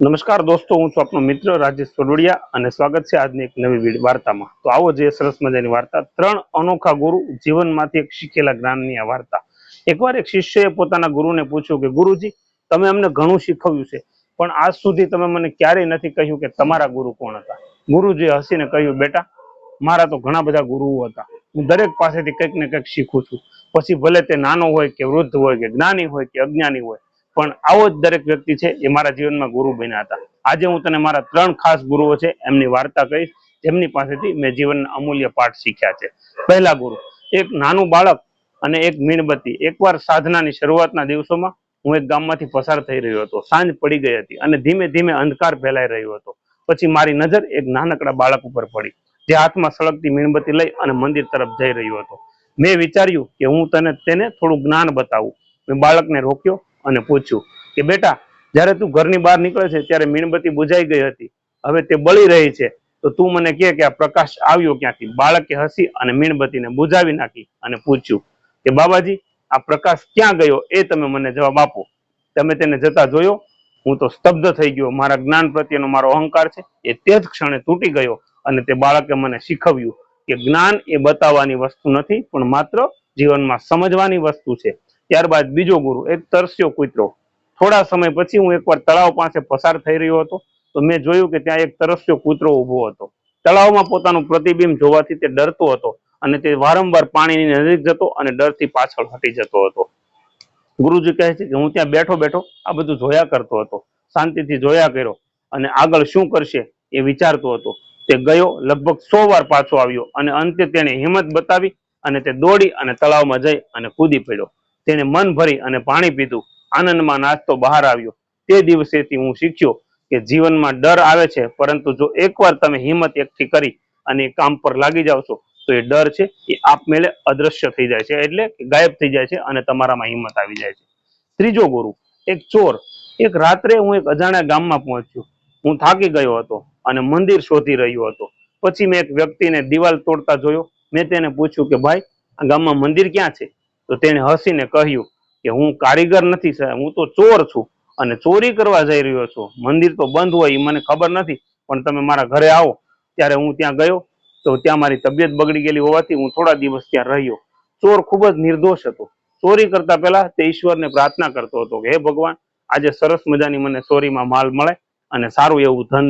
નમસ્કાર દોસ્તો, હું છું આપનો મિત્ર રાજેશ સોડોડિયા અને સ્વાગત છે આજની એક નવી વાર્તામાં. તો આવો જે સરસ મજાની વાર્તા, ત્રણ અનોખા ગુરુ જીવનમાંથી એક શીખેલા જ્ઞાનની આ વાર્તા. એકવાર એક શિષ્યએ પોતાના ગુરુને પૂછ્યું કે, ગુરુજી, તમે અમને ઘણું શીખવ્યું છે, પણ આજ સુધી તમે મને ક્યારેય નથી કહ્યું કે તમારા ગુરુ કોણ હતા? ગુરુજીએ હસીને કહ્યું, બેટા, મારા તો ઘણા બધા ગુરુઓ હતા. હું દરેક પાસેથી કંઈક ને કંઈક શીખું છું. પછી ભલે તે નાનો હોય કે વૃદ્ધ હોય કે જ્ઞાની હોય કે અજ્ઞાની હોય પણ આવો જ દરેક વ્યક્તિ છે એ મારા જીવનમાં ગુરુ બન્યા હતા. આજે હું તને મારા ત્રણ ખાસ ગુરુઓ છે એમની વાર્તા કહીશ. જેમની પાસેથી મેં જીવનના અમૂલ્ય પાઠ શીખ્યા છે. પહેલા ગુરુ, એક નાનું બાળક અને એક મીણબત્તી. એકવાર સાધનાની શરૂઆતના દિવસોમાં હું એક ગામમાંથી પસાર થઈ રહ્યો હતો. સાંજ પડી ગઈ હતી અને ધીમે ધીમે અંધકાર ફેલાઈ રહ્યો હતો. પછી મારી નજર એક નાનકડા બાળક ઉપર પડી, જે હાથમાં સળગતી મીણબત્તી લઈ અને મંદિર તરફ જઈ રહ્યો હતો. મેં વિચાર્યું કે હું તને તેને થોડું જ્ઞાન બતાવું. મેં બાળકને રોક્યો અને પૂછ્યું કે બેટા, જ્યારે તું ઘરની બહાર નીકળે છે, ત્યારે મીણબત્તી બુજાઈ ગઈ હતી. હવે તે બળી રહી છે. તો તું મને કે આ પ્રકાશ આવ્યો ક્યાંથી? બાળકે હસી અને મીણબત્તીને બુજાવી નાખી અને પૂછ્યું કે બાબાજી, આ પ્રકાશ ક્યાં ગયો? એ તમે મને જવાબ આપો. તમે તેને જતા જોયો? હું તો સ્તબ્ધ થઈ ગયો. મારા જ્ઞાન પ્રત્યેનો મારો અહંકાર છે. એ તે જ ક્ષણે તૂટી ગયો અને તે બાળકે મને શીખવ્યું કે જ્ઞાન એ બતાવવાની વસ્તુ નથી, પણ માત્ર જીવનમાં સમજવાની વસ્તુ છે. ત્યારબાદ બીજો ગુરુ, એક તરસ્યો કૂતરો થોડા સમય પછી હું એકવાર તળાવ પાસે પસાર થઈ રહ્યો હતો, તો મેં જોયું કે ત્યાં એક તરસ્યો કૂતરો ઊભો હતો. તળાવમાં પોતાનું પ્રતિબિંબ જોવાથી તે ડરતો હતો અને તે વારંવાર પાણીની નજીક જતો અને ડરથી પાછળ હટી જતો હતો. ગુરુજી કહે છે કે હું ત્યાં બેઠો બેઠો આ બધું જોયા કરતો હતો, શાંતિથી જોયા કર્યો અને આગળ શું કરશે એ વિચારતો હતો. તે ગયો, લગભગ સો વાર પાછો આવ્યો અને અંતે તેણે હિંમત બતાવી અને તે દોડી અને તળાવમાં જઈ અને કૂદી પડ્યો. તેને મન ભરી અને પાણી પીધું. આનંદમાં નાચતો બહાર આવ્યો. તે દિવસેથી હું શીખ્યો કે જીવનમાં ડર આવે છે, પરંતુ જો એકવાર તમે હિંમત એકઠી કરી અને કામ પર લાગી જાવ છો, તો એ ડર છે, એ આપમેળે અદ્રશ્ય થઈ જાય છે, એટલે ગાયબ થઈ જાય છે અને તમારામાં હિંમત આવી જાય છે. ત્રીજો ગુરુ, એક ચોર. એક રાત્રે હું એક અજાણ્યા ગામમાં પહોંચ્યો. હું થાકી ગયો હતો અને મંદિર શોધી રહ્યો હતો. પછી મેં એક વ્યક્તિને દિવાલ તોડતા જોયો. મેં તેને પૂછ્યું કે, ભાઈ, આ ગામમાં મંદિર ક્યાં છે? તો તેણે હસીને કહ્યું કે હું કારીગર નથી સાહેબ, હું તો ચોર છું અને ચોરી કરવા જઈ રહ્યો છું. મંદિર તો બંધ હોય એ મને ખબર નથી, પણ તમે મારા ઘરે આવો. ત્યારે હું ત્યાં ગયો તો ત્યાં મારી તબિયત બગડી ગયેલી હોવાથી હું થોડા દિવસ ત્યાં રહ્યો. ચોર ખૂબ જ નિર્દોષ હતો. ચોરી કરતા પહેલા તે ઈશ્વરને પ્રાર્થના કરતો હતો કે, હે ભગવાન, આજે સરસ મજાની મને ચોરીમાં માલ મળે અને સારું એવું ધન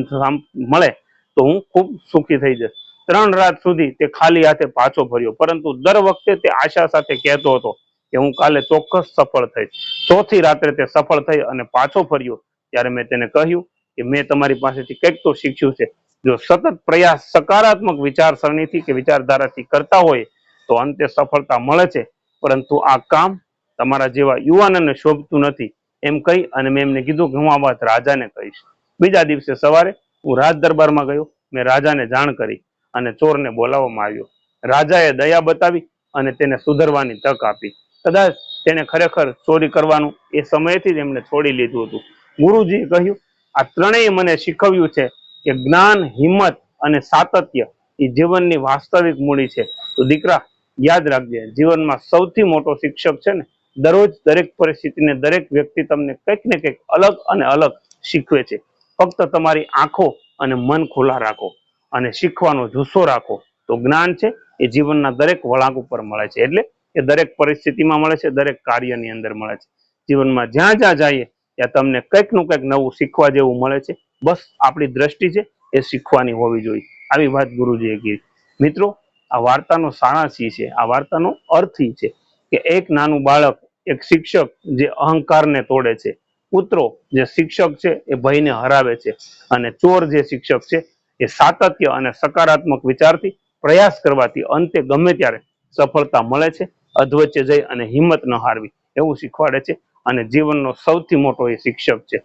મળે તો હું ખૂબ સુખી થઈ જઈશ. ત્રણ રાત સુધી તે ખાલી હાથે પાછો ફર્યો. પરંતુ દર વખતે તે આશા સાથે કહેતો હતો કે હું કાલે ચોક્કસ સફળ થઈશ. ચોથી રાત્રે તે સફળ થઈ અને પાછો ફર્યો ત્યારે મેં તેને કહ્યું કે મેં તમારી પાસેથી કંઈક તો શીખ્યું છે. જો સતત પ્રયાસ સકારાત્મક વિચારસરણીથી કે વિચારધારાથી કરતા હોય તો અંતે સફળતા મળે છે. પરંતુ આ કામ તમારા જેવા યુવાનોને શોભતું નથી. એમ કહી અને મેં એમને કીધું કે હું આ વાત રાજાને કહીશ. બીજા દિવસે સવારે હું રાજ દરબારમાં ગયો. મેં રાજાને જાણ કરી. અને ચોરને બોલાવવામાં આવ્યો. રાજાએ દયા બતાવી અને તેને સુધરવાની તક આપી. કદાચ તેને ખરેખર ચોરી કરવાનું એ સમયથી જ એમને છોડી લીધું હતું. ગુરુજીએ કહ્યું, આ ત્રણેય મને શીખવ્યું છે કે જ્ઞાન, હિંમત અને સાતત્ય એ જીવનની વાસ્તવિક મૂડી છે. તો દીકરા, યાદ રાખજે, જીવનમાં સૌથી મોટો શિક્ષક છે ને, દરરોજ દરેક પરિસ્થિતિને દરેક વ્યક્તિ તમને કંઈક ને કંઈક અલગ અને અલગ શીખવે છે. ફક્ત તમારી આંખો અને મન ખુલ્લા રાખો. અને શીખવાનો જુસ્સો રાખો. તો જ્ઞાન છે, એ જીવનના દરેક વળાંક ઉપર મળે છે. એટલે એ દરેક પરિસ્થિતિમાં મળે છે, દરેક કાર્યની અંદર મળે છે. જીવનમાં જ્યાં જ્યાં જઈએ, ત્યાં તમને કંઈકનું કંઈક નવું શીખવા જેવું મળે છે. બસ આપણી દ્રષ્ટિ છે, એ શીખવાની હોવી જોઈએ. આવી વાત ગુરુજીએ કીધી. મિત્રો, આ વાર્તાનો સારાંશ છે. આ વાર્તાનો અર્થ છે કે એક નાનું બાળક, એક શિક્ષક જે અહંકારને તોડે છે. પુત્રો જે શિક્ષક છે, એ ભયને હરાવે છે. અને ચોર જે શિક્ષક છે એ સાતત્ય અને સકારાત્મક વિચારથી પ્રયાસ કરવાથી અંતે ગમે ત્યારે સફળતા મળે છે, અધવચ્ચે જઈ અને હિંમત ન હારવી એવું શીખવાડે છે અને જીવનનો સૌથી મોટો એ શિક્ષક છે.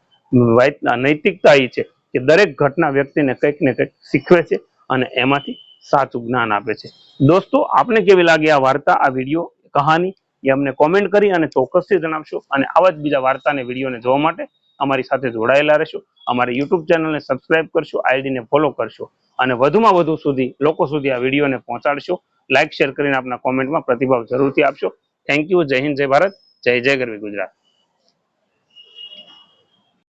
નૈતિકતા એ છે કે દરેક ઘટના વ્યક્તિને કંઈક ને કંઈક શીખવે છે અને એમાંથી સાચું જ્ઞાન આપે છે. દોસ્તો, આપને કેવી લાગી આ વાર્તા, આ વીડિયો, કહાની? એ અમને કોમેન્ટ કરી અને ચોક્કસથી જણાવશો અને આવા જ બીજા વાર્તા અને વિડીયોને જોવા માટે અમારી સાથે જોડાયેલા રહેશો. અમારી યુટ્યુબ ચેનલને સબસ્ક્રાઇબ કરશો આઈડીને ફોલો કરશો અને વધુમાં વધુ સુધી, લોકો સુધી આ વિડીયોને પહોંચાડશો. લાઇક શેર કરીને આપના કોમેન્ટમાં પ્રતિભાવ જરૂરથી આપશો. થેન્ક યુ જય હિન્દ, જય ભારત. જય જય ગરવી ગુજરાત.